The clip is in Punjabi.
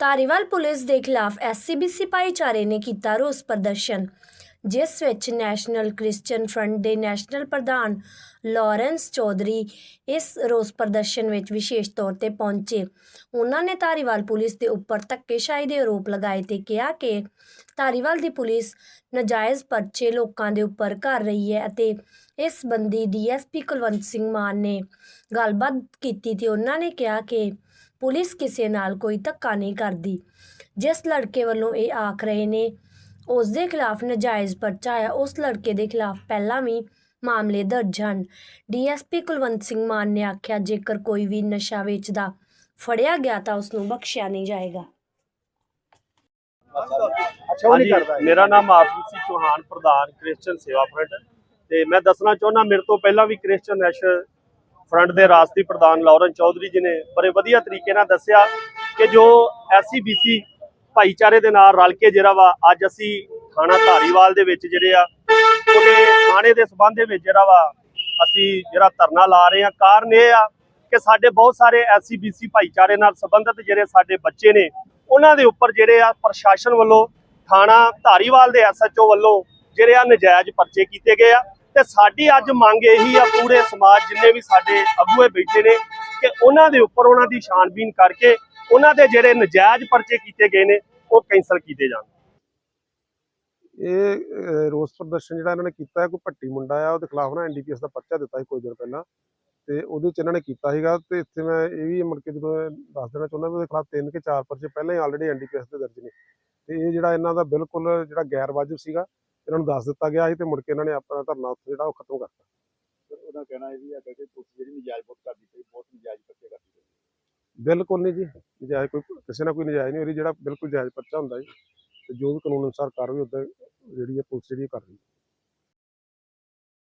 ਧਾਰੀਵਾਲ ਪੁਲਿਸ ਦੇ ਖਿਲਾਫ ਐਸਸੀਬੀਸੀ ਭਾਈਚਾਰੇ ਨੇ ਕੀਤਾ ਰੋਸ ਪ੍ਰਦਰਸ਼ਨ, ਜਿਸ ਵਿੱਚ ਨੈਸ਼ਨਲ ਕ੍ਰਿਸਚੀਅਨ ਫਰੰਟ ਦੇ ਨੈਸ਼ਨਲ ਪ੍ਰਧਾਨ ਲਾਰੈਂਸ ਚੌਧਰੀ ਇਸ ਰੋਸ ਪ੍ਰਦਰਸ਼ਨ ਵਿੱਚ ਵਿਸ਼ੇਸ਼ ਤੌਰ ਤੇ ਪਹੁੰਚੇ। ਉਹਨਾਂ ਨੇ ਧਾਰੀਵਾਲ ਪੁਲਿਸ ਦੇ ਉੱਪਰ ਧੱਕੇਸ਼ਾਹੀ ਦੇ ਆਰੋਪ ਲਗਾਏ ਤੇ ਕਿਹਾ ਕਿ ਧਾਰੀਵਾਲ ਦੀ ਪੁਲਿਸ ਨਜਾਇਜ਼ ਪਰਚੇ ਲੋਕਾਂ ਦੇ ਉੱਪਰ ਕਰ ਰਹੀ ਹੈ ਅਤੇ ਇਸ ਸੰਬੰਧੀ ਡੀਐਸਪੀ ਕੁਲਵੰਤ ਸਿੰਘ ਮਾਨ ਨੇ ਗੱਲਬਾਤ ਕੀਤੀ ਤੇ ਉਹਨਾਂ ਨੇ ਕਿਹਾ ਕਿ ਪੁਲਿਸ ਕਿਸੇ ਨਾਲ ਕੋਈ ਧੱਕਾ ਨਹੀਂ ਕਰਦੀ। ਜਿਸ ਲੜਕੇ ਵੱਲੋਂ ਇਹ ਆਖ ਰਹੇ ਨੇ ਉਸ ਦੇ ਖਿਲਾਫ ਨਜਾਇਜ਼ ਪਰਚਾ ਹੈ ਉਸ ਲੜਕੇ ਦੇ ਖਿਲਾਫ ਪਹਿਲਾਂ ਵੀ ਮਾਮਲੇ ਦਰਜ ਹਨ। ਡੀਐਸਪੀ ਕੁਲਵੰਤ ਸਿੰਘ ਮਾਨ ਨੇ ਆਖਿਆ ਜੇਕਰ ਕੋਈ ਵੀ ਨਸ਼ਾ ਵੇਚਦਾ ਫੜਿਆ ਗਿਆ ਤਾਂ ਉਸ ਨੂੰ ਬਖਸ਼ਿਆ ਨਹੀਂ ਜਾਏਗਾ। ਅੱਛਾ ਉਹ ਨਹੀਂ ਹਾਂਜੀ ਕਰਦਾ ਇਹ। ਮੇਰਾ ਨਾਮ ਆਰਪੀ ਸਿੰਘ ਚੌਹਾਨ ਪ੍ਰਧਾਨ ਕ੍ਰਿਸਚੀਅਨ ਸੇਵਾ ਫਰੰਟ। ਤੇ ਮੈਂ ਦੱਸਣਾ ਚਾਹੁੰਦਾ ਮੇਰੇ ਤੋਂ ਪਹਿਲਾਂ ਵੀ ਕ੍ਰਿਸਚੀਅਨ ਨੈਸ਼ਨਲ ਫਰੰਟ ਦੇ ਰਾਸ਼ਟਰੀ ਪ੍ਰਧਾਨ ਲੌਰੈਂਸ ਚੌਧਰੀ ਜੀ ਨੇ ਬੜੇ ਵਧੀਆ ਤਰੀਕੇ ਨਾਲ ਦੱਸਿਆ ਕਿ ਜੋ ਐਸਸੀਬੀਸੀ ਭਾਈਚਾਰੇ ਦੇ ਨਾਲ ਰਲ ਕੇ ਜਿਹੜਾ ਵਾ, ਅੱਜ ਅਸੀਂ ਥਾਣਾ ਧਾਰੀਵਾਲ ਦੇ ਵਿੱਚ ਜਿਹੜੇ ਆ, ਉਹਦੇ ਥਾਣੇ ਦੇ ਸਬੰਧ ਦੇ ਵਿੱਚ ਜਿਹੜਾ ਵਾ, ਅਸੀਂ ਜਿਹੜਾ ਧਰਨਾ ਲਾ ਰਹੇ ਆ ਕਾਰਨ ਇਹ ਆ ਕਿ ਸਾਡੇ ਬਹੁਤ ਸਾਰੇ ਐਸਸੀਬੀਸੀ ਭਾਈਚਾਰੇ ਨਾਲ ਸੰਬੰਧਿਤ ਜਿਹੜੇ ਸਾਡੇ ਬੱਚੇ ਨੇ, ਉਹਨਾਂ ਦੇ ਉੱਪਰ ਜਿਹੜੇ ਆ ਪ੍ਰਸ਼ਾਸਨ ਵੱਲੋਂ ਥਾਣਾ ਧਾਰੀਵਾਲ ਦੇ ਐਸਐਚਓ ਵੱਲੋਂ ਜਿਹੜੇ ਆ ਨਜਾਇਜ਼ ਪਰਚੇ ਕੀਤੇ ਗਏ ਆ। ਤੇ ਸਾਡੀ ਅੱਜ ਮੰਗ ਇਹੀ ਆ ਪੂਰੇ ਸਮਾਜ ਜਿੰਨੇ ਵੀ ਸਾਡੇ ਅਗੂਏ ਬੈਠੇ ਨੇ ਕਿ ਉਹਨਾਂ ਦੇ ਉੱਪਰ ਉਹਨਾਂ ਦੀ ਛਾਣਬੀਨ ਕਰਕੇ ਉਹਨਾਂ ਦੇ ਜਿਹੜੇ ਨਜਾਇਜ਼ ਪਰਚੇ ਕੀਤੇ ਗਏ ਨੇ, ਉਹ ਕੈਂਸਲ ਕੀਤੇ ਜਾਣ। ਇਹ ਰੋਸ ਪ੍ਰਦਰਸ਼ਨ ਜਿਹੜਾ ਇਹਨਾਂ ਨੇ ਕੀਤਾ ਹੈ, ਕੋਈ ਭੱਟੀ ਮੁੰਡਾ ਆ, ਉਹਦੇ ਖਿਲਾਫ ਨਾ ਐਨਡੀਪੀਐਸ ਦਾ ਪਰਚਾ ਦਿੱਤਾ ਸੀ ਕੁਝ ਦਿਨ ਪਹਿਲਾਂ ਤੇ ਉਹਦੇ ਚ ਇਹਨਾਂ ਨੇ ਕੀਤਾ ਸੀਗਾ ਤੇ ਇੱਥੇ ਮੈਂ ਇਹ ਵੀ ਮੁੜ ਕੇ ਜਦੋਂ ਦੱਸ ਦੇਣਾ ਚਾਹੁੰਦਾ ਵੀ ਉਹਦੇ ਖਿਲਾਫ ਤਿੰਨ ਕਿ ਚਾਰ ਪਰਚੇ ਪਹਿਲਾਂ ਹੀ ਆਲਰੇਡੀ ਐਨਡੀਪੀਐਸ ਦੇ ਦਰਜ ਨੇ ਤੇ ਇਹ ਜਿਹੜਾ ਇਹਨਾਂ ਦਾ ਬਿਲਕੁਲ ਜਿਹੜਾ ਗੈਰ ਵਾਜਬ ਸੀਗਾ ਇਹਨਾਂ ਨੂੰ ਦੱਸ ਦਿੱਤਾ ਗਿਆ ਸੀ ਤੇ ਮੁੜ ਕੇ ਇਹਨਾਂ ਨੇ ਆਪਣਾ ਧਰਨਾ ਉੱਥੇ ਜਿਹੜਾ ਉਹ ਖਤਮ ਕਰਤਾ। ਉਹਦਾ ਕਹਿਣਾ ਇਹ ਵੀ ਹੈ ਕਿ ਪੁਲਿਸ ਜਿਹੜੀ ਨਜਾਇਜ਼ ਬਹੁਤ ਕਰਦੀ ਪਈ ਬਹੁਤ ਨਜਾਇਜ਼ ਪਰਚੇ ਕਰਦੀ ਪਈ। ਬਿਲਕੁਲ ਨਹੀਂ ਜੀ ਨਜਾਇਜ਼ ਕੋਈ ਕਿਸੇ ਨਾਲ ਕੋਈ ਨਜਾਇਜ਼ ਨਹੀਂ ਹੋ ਰਹੀ ਜਿਹੜਾ ਬਿਲਕੁਲ ਜਾਇਜ਼ ਪਰਚਾ ਹੁੰਦਾ ਜੀ ਤੇ ਜੋ ਵੀ ਕਾਨੂੰਨ ਅਨੁਸਾਰ ਕਾਰਵਾਈ ਉਦਾਂ ਜਿਹੜੀ ਹੈ ਪੁਲਿਸ ਜਿਹੜੀ ਕਰ ਰਹੀ ਹੈ।